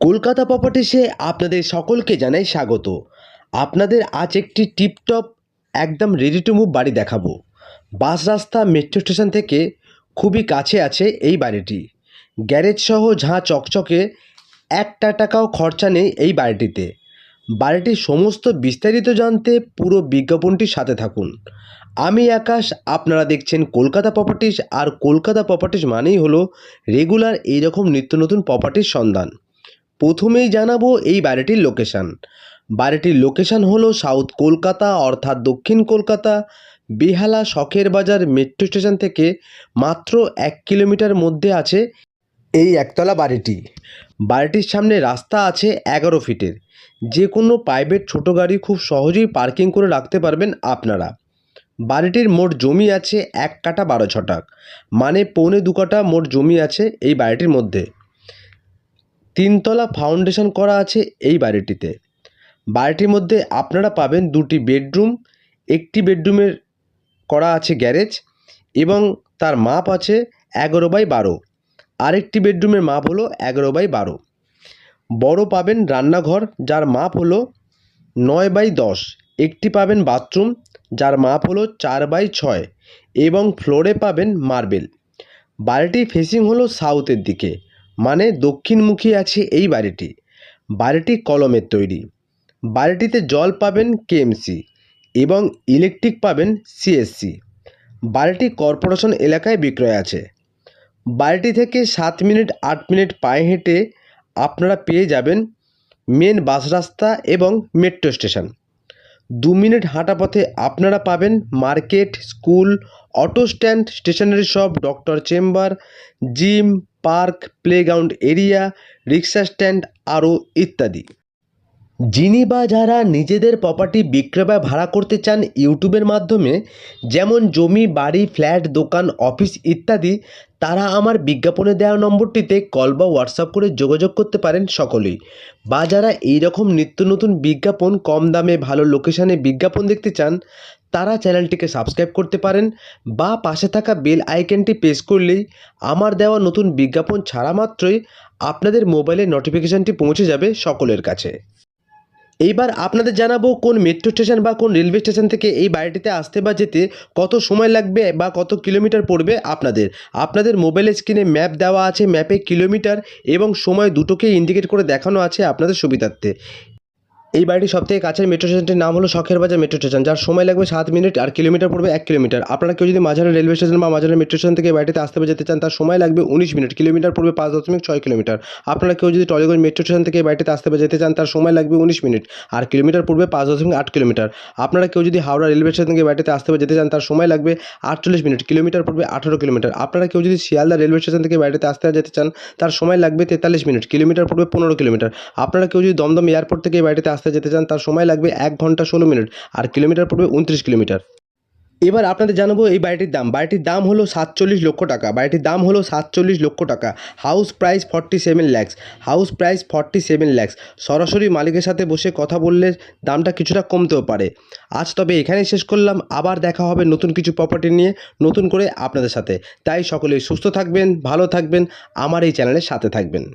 কলকাতা প্রপার্টিসে আপনাদের সকলকে জানাই স্বাগত। আপনাদের আজ একটি টিপটপ একদম রেডি টু মুভ বাড়ি দেখাবো। বাস রাস্তা মেট্রো স্টেশন থেকে খুবই কাছে আছে এই বাড়িটি। গ্যারেজ সহ ঝাঁ চকচকে একটা টাকাও খরচা নেই এই বাড়িটিতে। বাড়িটির সমস্ত বিস্তারিত জানতে পুরো বিজ্ঞাপনটির সাথে থাকুন। আমি আকাশ, আপনারা দেখছেন কলকাতা প্রপার্টিস আর কলকাতা প্রপার্টিস মানেই হলো রেগুলার এইরকম নিত্য নতুন প্রপার্টির সন্ধান। প্রথমেই জানাব এই বাড়িটির লোকেশান বাড়িটির লোকেশান হলো সাউথ কলকাতা অর্থাৎ দক্ষিণ কলকাতা, বেহালা শখের বাজার মেট্রো স্টেশন থেকে মাত্র এক কিলোমিটার মধ্যে আছে এই একতলা বাড়িটি। বাড়িটির সামনে রাস্তা আছে এগারো ফিটের। যে কোনো প্রাইভেট ছোটো গাড়ি খুব সহজেই পার্কিং করে রাখতে পারবেন আপনারা। বাড়িটির মোট জমি আছে এক কাটা বারো ছটাক। মানে পৌনে দু কাটা মোট জমি আছে এই বাড়িটির মধ্যে। তিনতলা ফাউন্ডেশন করা আছে এই বাড়িটিতে। বাড়িটির মধ্যে আপনারা পাবেন দুটি বেডরুম একটি বেডরুমের করা আছে গ্যারেজ এবং তার মাপ আছে এগারো বাই বারো। আরেকটি বেডরুমের মাপ হলো এগারো বাই বারো। বড় পাবেন রান্নাঘর, যার মাপ হলো নয় বাই দশ। একটি পাবেন বাথরুম যার মাপ হলো চার বাই ছয়। এবং ফ্লোরে পাবেন মার্বেল বাড়িটি ফেসিং হলো সাউথের দিকে। মানে দক্ষিণমুখী আছে এই বাড়িটি। বাড়িটি কলমের তৈরি। বাড়িটিতে জল পাবেন কেএমসি এবং ইলেকট্রিক পাবেন সিএসসি বাড়িটি কর্পোরেশন এলাকায় বিক্রয় আছে। বাড়িটি থেকে সাত মিনিট, আট মিনিট পায়ে হেঁটে আপনারা পেয়ে যাবেন মেন বাস রাস্তা এবং মেট্রো স্টেশন। দু মিনিট হাঁটা পথে আপনারা পাবেন market, school, auto stand, stationery shop, doctor chamber, gym park playground area rickshaw stand আরও ইত্যাদি। যিনি বা যারা নিজেদের প্রপার্টি বিক্রয় বা ভাড়া করতে চান ইউটিউবের মাধ্যমে, যেমন জমি, বাড়ি, ফ্ল্যাট, দোকান, অফিস ইত্যাদি, তারা আমার বিজ্ঞাপনে দেওয়া নম্বরটিতে কল বা হোয়াটসঅ্যাপ করে যোগাযোগ করতে পারেন সকলেই। বা যারা এইরকম নিত্য নতুন বিজ্ঞাপন, কম দামে ভালো লোকেশানে বিজ্ঞাপন দেখতে চান, তারা চ্যানেলটিকে সাবস্ক্রাইব করতে পারেন বা পাশে থাকা বেল আইকনটি প্রেস করলেই আমার দেওয়া নতুন বিজ্ঞাপন ছাড়া মাত্রই আপনাদের মোবাইলে নোটিফিকেশানটি পৌঁছে যাবে সকলের কাছে। এইবার আপনাদের জানাব কোন মেট্রো স্টেশন বা কোন রেলওয়ে স্টেশন থেকে এই বাড়িটিতে আসতে বা যেতে কত সময় লাগবে বা কত কিলোমিটার পড়বে আপনাদের। আপনাদের মোবাইলের স্ক্রিনে ম্যাপ দেওয়া আছে ম্যাপে কিলোমিটার এবং সময় দুটোকে ইন্ডিকেট করে দেখানো আছে আপনাদের সুবিধার্থে। এই বাড়িটির সবথেকে কাছের মেট্রো স্টেশনটির নাম হলো শখের বাজার মেট্রো স্টেশন যার সময় লাগবে সাত মিনিট আর কিলোমিটার পড়বে এক কিলোমিটার আপনারা কেউ যদি মাঝারে রেলওয়ে স্টেশন বা মাঝারে মেট্রো স্টেশন থেকে বাড়িতে আসতে যেতে চান, তার সময় লাগবে উনিশ মিনিট। কিলোমিটার পড়বে পাঁচ দশমিক ছয় কিলোমিটার আপনারা কেউ যদি টলিগঞ্জ মেট্রো স্টেশন থেকে বাড়িতে আসতে যেতে চান, তার সময় লাগবে উনিশ মিনিট আর কিলোমিটার পড়বে পাঁচ দশমিক আট কিলোমিটার আপনারা কেউ যদি হাওড়া রেলওয়ে স্টেশন থেকে বাড়িতে আসতে যেতে চান, তার সময় লাগবে আটচল্লিশ মিনিট। কিলোমিটার পড়বে আঠারো কিলোমিটার আপনারা কেউ যদি শিয়ালদা রেলওয়ে স্টেশন থেকে বাড়িতে আসতে যেতে চান, তার সময় লাগবে তেতাল্লিশ মিনিট। কিলোমিটার পড়বে পনেরো কিলোমিটার আপনারা কেউ যদি দমদম এয়ারপোর্ট থেকে বাড়িতে আসতে যেতে চান, তার সময় লাগবে এক ঘণ্টা ষোলো মিনিট, আর কিলোমিটার পড়বে উনত্রিশ কিলোমিটার। এবার আপনাদের জানাব এই বাড়িটির দাম। বাড়িটির দাম হলো সাতচল্লিশ লক্ষ টাকা। বাড়িটির দাম হলো সাতচল্লিশ লক্ষ টাকা। House price forty seven lakhs. House price forty seven lakhs. সরাসরি মালিকের সাথে বসে কথা বললে দামটা কিছুটা কমতেও পারে। আজ তবে এখানেই শেষ করলাম। আবার দেখা হবে নতুন কিছু প্রপার্টি নিয়ে, নতুন করে আপনাদের সাথে। তাই সকলেই সুস্থ থাকবেন, ভালো থাকবেন। আমার এই চ্যানেলের সাথে থাকবেন।